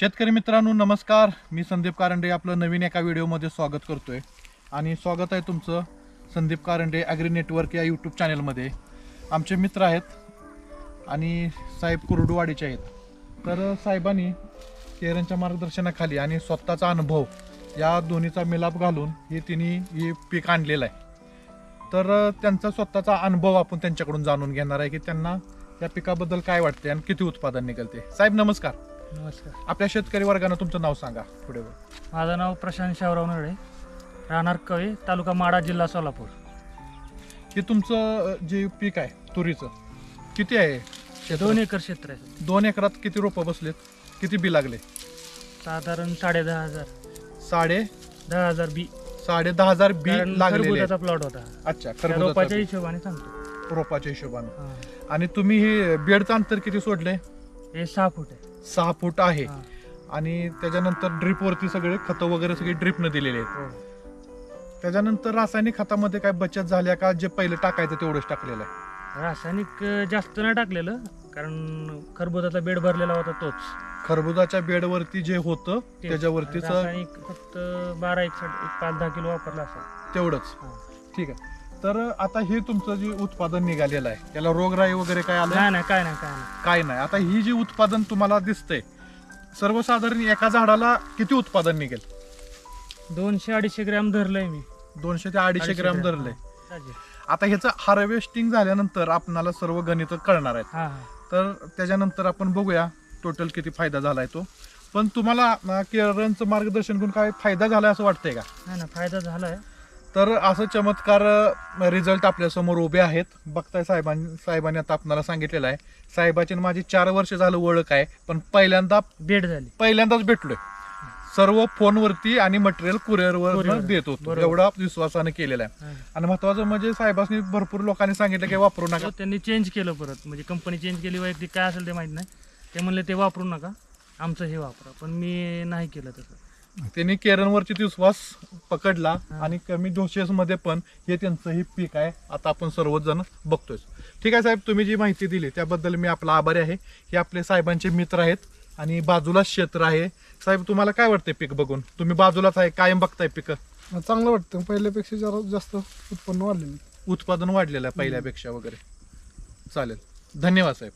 शेतकरी मित्रांनो नमस्कार. मी संदीप कारंडे आपलं नवीन एका व्हिडिओमध्ये स्वागत करतोय. आणि स्वागत आहे तुमचं संदीप कारंडे ॲग्री नेटवर्क या यूट्यूब चॅनलमध्ये आमचे मित्र आहेत आणि साहेब कुरडूवाडीचे आहेत. तर साहेबांनी केरनच्या मार्गदर्शनाखाली आणि स्वतःचा अनुभव या दोन्हीचा मिलाप घालून हे तिने हे पीक आणलेलं आहे. तर त्यांचा स्वतःचा अनुभव आपण त्यांच्याकडून जाणून घेणार आहे की त्यांना या पिकाबद्दल काय वाटते आणि किती उत्पादन निघलते. साहेब नमस्कार. नमस्कार. आपल्या शेतकरी वर्गानं तुमचं नाव सांगा पुढे माझं नाव प्रशांत शावराव नळे राहणार कवे तालुका माडा जिल्हा सोलापूर. हे तुमचं जे पीक आहे तुरीचं किती आहे? क्षेत्र? दोन एकर क्षेत्र आहे. दोन एकरात किती रोपं बसलेत? किती बी लागले? साधारण साडे दहा हजार. साडे दहा हजार बी. साडे दहा हजार बी कारण खरबुजाचा आहेत. प्लॉट होता. अच्छा त्या रोपाच्या. हिशोबाने सांगतो. रोपाच्या हिशोबाने. हा. आणि तुम्ही हे बेडचं अंतर किती सोडले हे सहा फूट आहे. सहा फूट आहे हा. आणि त्याच्यानंतर ड्रिप वरती सगळे खतं वगैरे सगळे ड्रिपनं दिलेले आहेत हो. त्याच्यानंतर रासायनिक खतामध्ये काय बचत झाल्या का जे पहिलं टाकायचं तेवढंच टाकलेलं आहे रासायनिक अं, जास्त नाही टाकलेलं कारण खरबुजाचा बेड भरलेला होता तोच खरबुजाच्या बेडवरती जे होतं तेच. त्याच्यावरतीच रासायनिक फक्त बारा एक साठ- एक पाच दहा किलो वापरला असा तेवढंच हा. ठीक आहे तर आता हे तुमचं जे उत्पादन निघालेलं आहे त्याला रोगराई वगैरे काय आलं? नाही नाही काय नाही काय नाही. काय नाही. आता ही जी उत्पादन तुम्हाला दिसतंय सर्वसाधारण एका झाडाला किती उत्पादन निघेल? दोनशे अडीचशे ग्रॅम धरलंय मी. दोनशे ते अडीचशे अडीचशे ग्रॅम ग्रॅम, धरलंय. आता ह्याचं हार्वेस्टिंग झाल्यानंतर आपणाला सर्व गणित कळणार आहेत. हा हा. तर त्याच्यानंतर आपण बघूया टोटल किती फायदा झालाय तो. पण तुम्हाला अं, केरळचं मार्गदर्शन करून काय फायदा झालाय असं वाटतंय का? नाही ना फायदा झालाय. तर असं चमत्कार रिझल्ट आपल्यासमोर उभे आहेत. बघताय साहेबां साहेबांनी आता आपल्याला सांगितलेलं आहे. साहेबाची माझी चार वर्ष झालं ओळख आहे पण पहिल्यांदा बेड झाली. पहिल्यांदाच भेटलोय. सर्व फोनवरती आणि मटेरियल कुरिअरवर. देत होतो. एवढा विश्वासाने केलेला आहे. आणि महत्वाचं म्हणजे साहेबांनी भरपूर लोकांनी सांगितलं की वापरू नका. हो, त्यांनी चेंज केलं परत. म्हणजे कंपनी चेंज केली वैयक्तिक काय असेल ते माहीत नाही. ते म्हणले ते वापरू नका. आमचं हे वापरा. पण मी नाही केलं तसं. त्यांनी केरनवरती विश्वास पकडला हा. आणि कमी डोसेस मध्ये पण हे त्यांचं हे पीक आहे. आता आपण सर्वजण बघतोय. ठीक आहे साहेब तुम्ही जी माहिती दिली त्याबद्दल मी आपला आभारी आहे. हे आपले साहेबांचे मित्र आहेत आणि बाजूलाच क्षेत्र आहे. साहेब तुम्हाला काय वाटतंय पीक बघून? तुम्ही बाजूलाच आहे कायम बघताय पीक? चांगलं वाटतं. पहिल्यापेक्षा जरा जास्त उत्पन्न वाढलेलं उत्पादन वाढलेलं आहे पहिल्यापेक्षा वगैरे. चालेल. धन्यवाद साहेब.